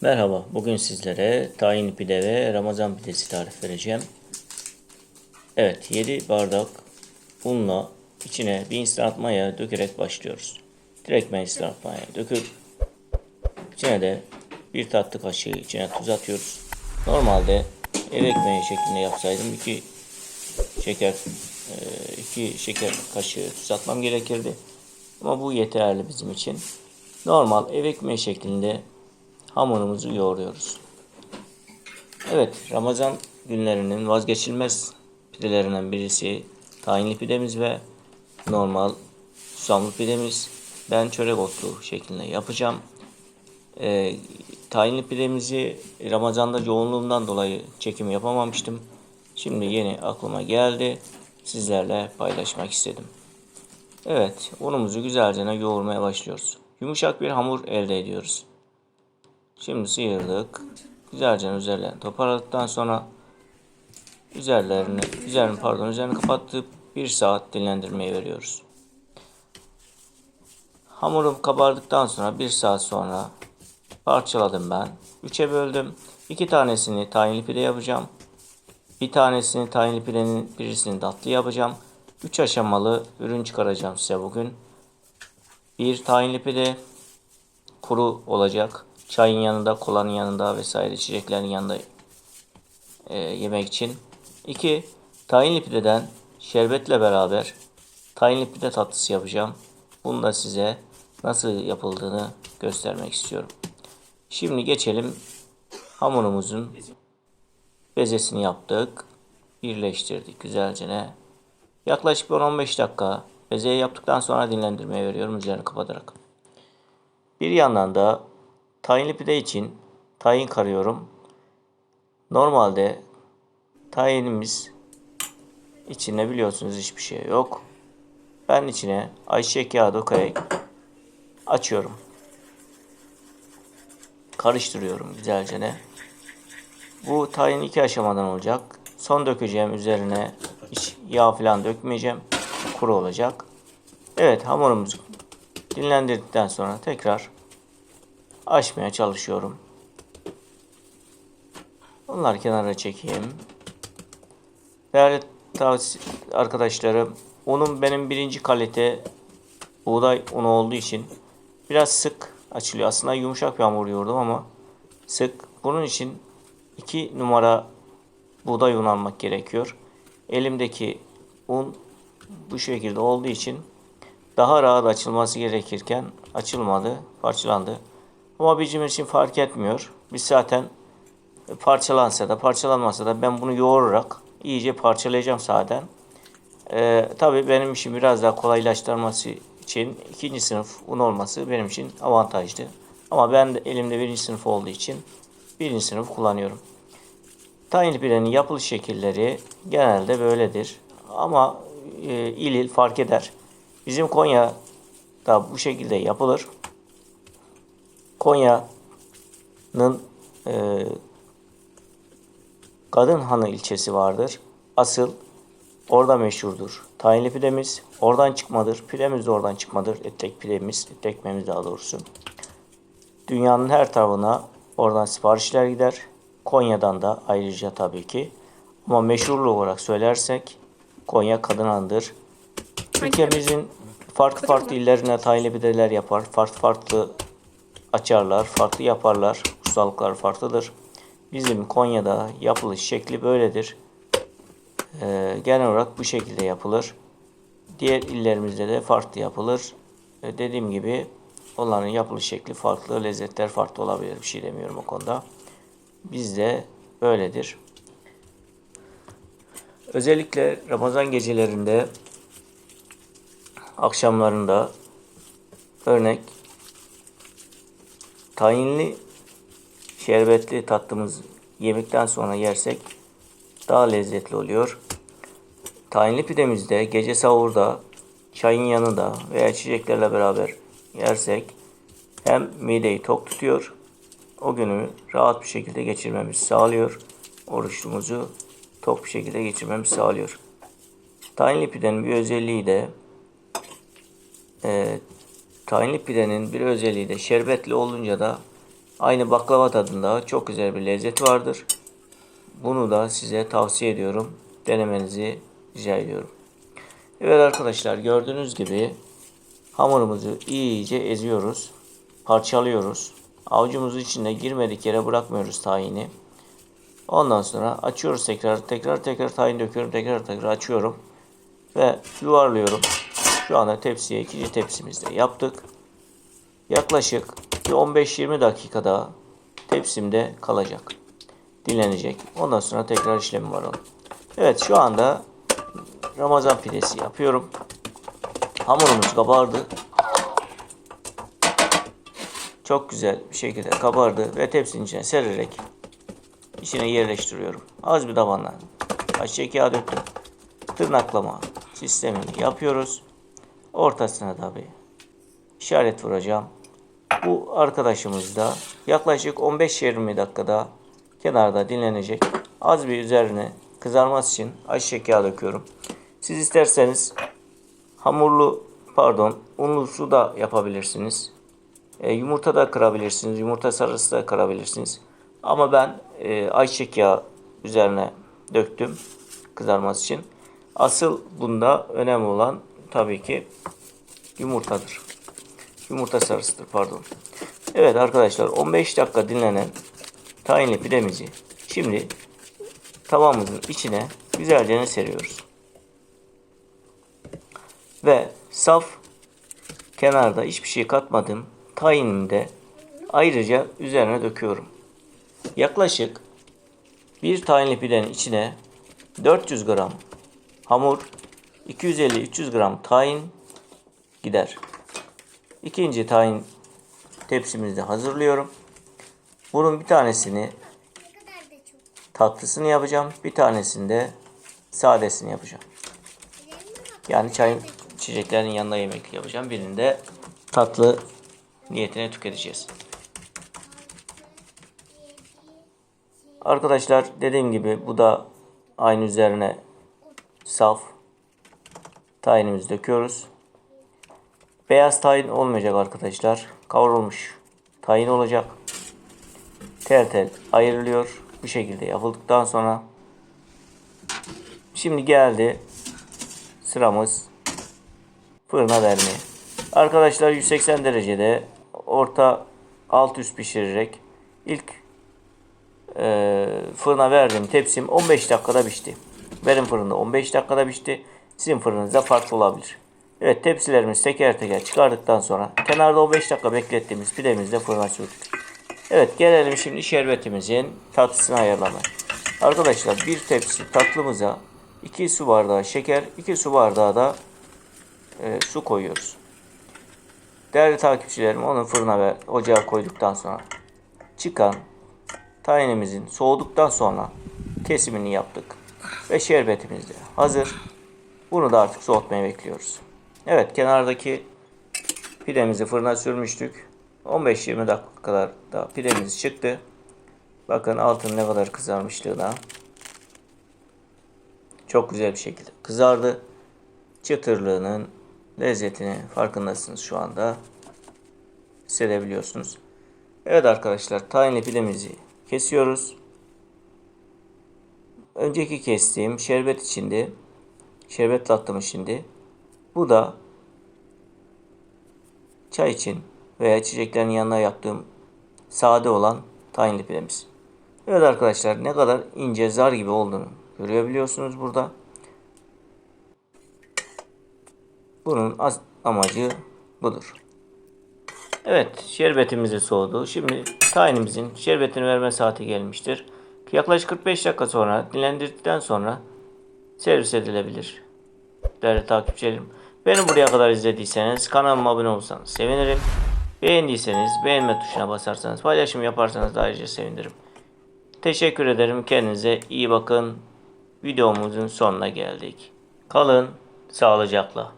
Merhaba, bugün sizlere tahin pide ve ramazan pidesi tarif vereceğim. Evet, 7 bardak unla içine bir instant maya dökerek başlıyoruz. Direkt ben instant maya döküp içine de bir tatlı kaşığı içine tuz atıyoruz. Normalde ev ekmeği şeklinde yapsaydım iki şeker e, iki şeker kaşığı tuz atmam gerekirdi. Ama bu yeterli bizim için. Normal ev ekmeği şeklinde hamurumuzu yoğuruyoruz. Evet, Ramazan günlerinin vazgeçilmez pidelerinden birisi tahinli pidemiz ve normal susamlı pidemiz. Ben çörek otlu şeklinde yapacağım. Ee, tahinli pidemizi Ramazan'da yoğunluğumdan dolayı çekim yapamamıştım. Şimdi yeni aklıma geldi. Sizlerle paylaşmak istedim. Evet, unumuzu güzelce yoğurmaya başlıyoruz. Yumuşak bir hamur elde ediyoruz. Şimdi sıyırdık. Güzelce üzerlerini toparladıktan sonra üzerlerini, üzerini pardon üzerini kapatıp bir saat dinlendirmeye veriyoruz. Hamurum kabardıktan sonra bir saat sonra parçaladım ben. Üçe böldüm. İki tanesini tahinli pide yapacağım. Bir tanesini tahinli pidenin birisini tatlı yapacağım. Üç aşamalı ürün çıkaracağım size bugün. Bir tahinli pide kuru olacak. Çayın yanında, kolanın yanında vesaire içeceklerin yanında e, yemek için. 2. Tahinli pideden şerbetle beraber tahinli pide tatlısı yapacağım. Bunu da size nasıl yapıldığını göstermek istiyorum. Şimdi geçelim hamurumuzun bezesini yaptık. Birleştirdik güzelce. ne. Yaklaşık 10-15 dakika bezeyi yaptıktan sonra dinlendirmeye veriyorum üzerini kapatarak. Bir yandan da Tahinli pide için tahin karıyorum. Normalde tahinimiz içinde biliyorsunuz hiçbir şey yok. Ben içine ayçiçek yağı dökerek açıyorum. Karıştırıyorum güzelce ne. Bu tahin iki aşamadan olacak. Son dökeceğim üzerine hiç yağ falan dökmeyeceğim. Kuru olacak. Evet hamurumuzu dinlendirdikten sonra tekrar açmaya çalışıyorum. Bunları kenara çekeyim. Değerli arkadaşlarım, unum benim birinci kalite buğday unu olduğu için biraz sık açılıyor. Aslında yumuşak bir hamur yoğurdum ama sık. Bunun için 2 numara buğday un almak gerekiyor. Elimdeki un bu şekilde olduğu için daha rahat açılması gerekirken açılmadı, parçalandı. Ama bizim için fark etmiyor. Biz zaten parçalansa da parçalanmasa da ben bunu yoğurarak iyice parçalayacağım zaten. Ee, tabii benim işim biraz daha kolaylaştırması için ikinci sınıf un olması benim için avantajlı. Ama ben de elimde birinci sınıf olduğu için birinci sınıf kullanıyorum. Tahinli pidenin yapılış şekilleri genelde böyledir. Ama e, il il fark eder. Bizim Konya'da bu şekilde yapılır. Konya'nın e, Kadınhanı ilçesi vardır. Asıl orada meşhurdur. Tayinli pidemiz oradan çıkmadır. Pidemiz de oradan çıkmadır. Etek pidemiz, et ekmeğimiz daha doğrusu. Dünyanın her tarafına oradan siparişler gider. Konya'dan da ayrıca tabii ki. Ama meşhurlu olarak söylersek Konya Kadınhan'dır. Ülkemizin farklı farklı illerine tayinli pideler yapar. Farklı farklı açarlar, farklı yaparlar. Ustalıklar farklıdır. Bizim Konya'da yapılış şekli böyledir. Ee, genel olarak bu şekilde yapılır. Diğer illerimizde de farklı yapılır. Ee, dediğim gibi onların yapılış şekli farklı, lezzetler farklı olabilir. Bir şey demiyorum o konuda. Bizde böyledir. Özellikle Ramazan gecelerinde akşamlarında örnek Tahinli şerbetli tatlımız yemekten sonra yersek daha lezzetli oluyor. Tahinli pidemizde gece sahurda çayın yanında veya içeceklerle beraber yersek hem mideyi tok tutuyor, o günü rahat bir şekilde geçirmemizi sağlıyor. Oruçluğumuzu tok bir şekilde geçirmemizi sağlıyor. Tahinli pidenin bir özelliği de e, tahinli pidenin bir özelliği de şerbetli olunca da aynı baklava tadında çok güzel bir lezzeti vardır. Bunu da size tavsiye ediyorum. Denemenizi rica ediyorum. Evet arkadaşlar gördüğünüz gibi hamurumuzu iyice eziyoruz. Parçalıyoruz. Avucumuzun içinde girmedik yere bırakmıyoruz tahini. Ondan sonra açıyoruz tekrar. Tekrar tekrar tahin döküyorum. Tekrar tekrar açıyorum. Ve yuvarlıyorum. Şu anda tepsiye ikinci tepsimizde yaptık. Yaklaşık bir 15-20 dakikada tepsimde kalacak. Dinlenecek. Ondan sonra tekrar işlemi var onun. Evet şu anda Ramazan pidesi yapıyorum. Hamurumuz kabardı. Çok güzel bir şekilde kabardı ve tepsinin içine sererek içine yerleştiriyorum. Az bir tabanla ayçiçek yağı döktüm. Tırnaklama sistemini yapıyoruz. Ortasına tabi işaret vuracağım. Bu arkadaşımız da yaklaşık 15-20 dakikada kenarda dinlenecek. Az bir üzerine kızarması için ayçiçek yağı döküyorum. Siz isterseniz hamurlu pardon unlu su da yapabilirsiniz. E, yumurta da kırabilirsiniz. Yumurta sarısı da kırabilirsiniz. Ama ben e, ayçiçek yağı üzerine döktüm kızarması için. Asıl bunda önemli olan tabii ki yumurtadır. Yumurta sarısıdır pardon. Evet arkadaşlar 15 dakika dinlenen tahinli pidemizi şimdi tavamızın içine güzelce seriyoruz. Ve saf kenarda hiçbir şey katmadım. Tahinimi de ayrıca üzerine döküyorum. Yaklaşık bir tahinli pidenin içine 400 gram hamur, 250-300 gram tahin gider. İkinci tahin tepsimizde hazırlıyorum. Bunun bir tanesini tatlısını yapacağım. Bir tanesini de sadesini yapacağım. Yani çay içeceklerin yanında yemek yapacağım. Birinde tatlı niyetine tüketeceğiz. Arkadaşlar dediğim gibi bu da aynı üzerine saf tahinimizi döküyoruz. Beyaz tahin olmayacak arkadaşlar. Kavrulmuş tahin olacak. Tel tel ayrılıyor. Bu şekilde yapıldıktan sonra şimdi geldi sıramız fırına vermeye. Arkadaşlar 180 derecede orta alt üst pişirerek ilk e, fırına verdim tepsim 15 dakikada pişti. Benim fırında 15 dakikada pişti. Sizin fırınızda farklı olabilir. Evet tepsilerimizi teker teker çıkardıktan sonra kenarda 15 dakika beklettiğimiz pidemizi de fırına sürdük. Evet gelelim şimdi şerbetimizin tatlısını ayarlamaya. Arkadaşlar bir tepsi tatlımıza 2 su bardağı şeker, 2 su bardağı da e, su koyuyoruz. Değerli takipçilerim onu fırına ve ocağa koyduktan sonra çıkan tahinimizin soğuduktan sonra kesimini yaptık. Ve şerbetimiz de hazır. Bunu da artık soğutmaya bekliyoruz. Evet kenardaki pidemizi fırına sürmüştük. 15-20 dakika kadar da pidemiz çıktı. Bakın altın ne kadar kızarmışlığına. Çok güzel bir şekilde kızardı. Çıtırlığının lezzetini farkındasınız şu anda. Hissedebiliyorsunuz. Evet arkadaşlar tahinli pidemizi kesiyoruz. Önceki kestiğim şerbet içinde şerbet tatlım şimdi. Bu da çay için veya içeceklerin yanına yaptığım sade olan tahinli pidemiz. Evet arkadaşlar ne kadar ince zar gibi olduğunu görebiliyorsunuz burada. Bunun amacı budur. Evet şerbetimizi soğudu. Şimdi tahinimizin şerbetini verme saati gelmiştir. Yaklaşık 45 dakika sonra dinlendirdikten sonra servis edilebilir. Değerli takipçilerim. Beni buraya kadar izlediyseniz kanalıma abone olursanız sevinirim. Beğendiyseniz beğenme tuşuna basarsanız paylaşım yaparsanız da ayrıca sevinirim. Teşekkür ederim. Kendinize iyi bakın. Videomuzun sonuna geldik. Kalın sağlıcakla.